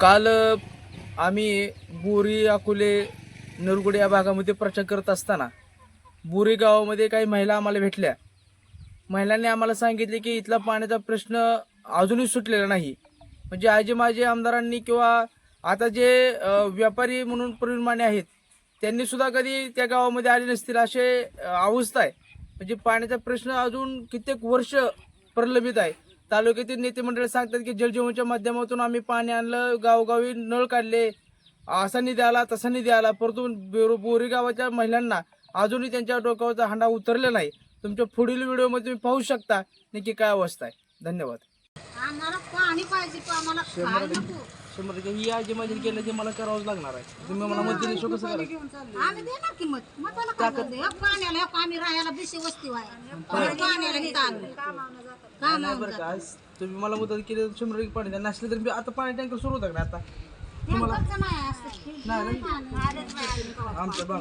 काल आम्ही बोरी अकोले नरगुडे या भागामध्ये प्रचार करत असताना बोरी गावामध्ये काही महिला आम्हाला भेटल्या. महिलांनी आम्हाला सांगितले की इथला पाण्याचा प्रश्न अजूनही सुटलेला नाही. म्हणजे आजी माझे आमदारांनी किंवा आता जे व्यापारी म्हणून प्रवीण माने आहेत त्यांनी सुद्धा कधी त्या गावामध्ये आले नसतील असे अवस्था आहे. म्हणजे पाण्याचा प्रश्न अजून कित्येक वर्ष प्रलंबित आहे. तालुक्यातील नेते मंडळी सांगतात की जलजीवनच्या माध्यमातून आम्ही पाणी आणलं गावोगावी नळ काढले. असा निधी आला तसा निधी आला. परंतु बेरो- बोरी गावाच्या महिलांना अजूनही त्यांच्या डोक्यावरचा हांडा उतरलेला नाही. तुमच्या पुढील व्हिडिओमध्ये तुम्ही पाहू शकता नक्की काय अवस्था आहे. धन्यवाद. आम्हाला पाणी पाहिजे तो आम्हाला काय नको. शंभर टक्के ही आजी माझी केलं ते मला करावंच लागणार आहे. तुम्ही मला मत दिल्याशिवाय कसं करायचं आम्ही देणार किंमत मताला काय करते ह्या पाण्याला आम्ही राहायला बिशी वस्ती व्हाय पाण्याला इथं कामावून बरं का तुम्ही मला मदत केली तर शंभर टक्के पाणी द्या. नसलं तर मी आता पाणी टँकर सुरू होतं का नाही आता? नाही नाही. ना? आमचं बघा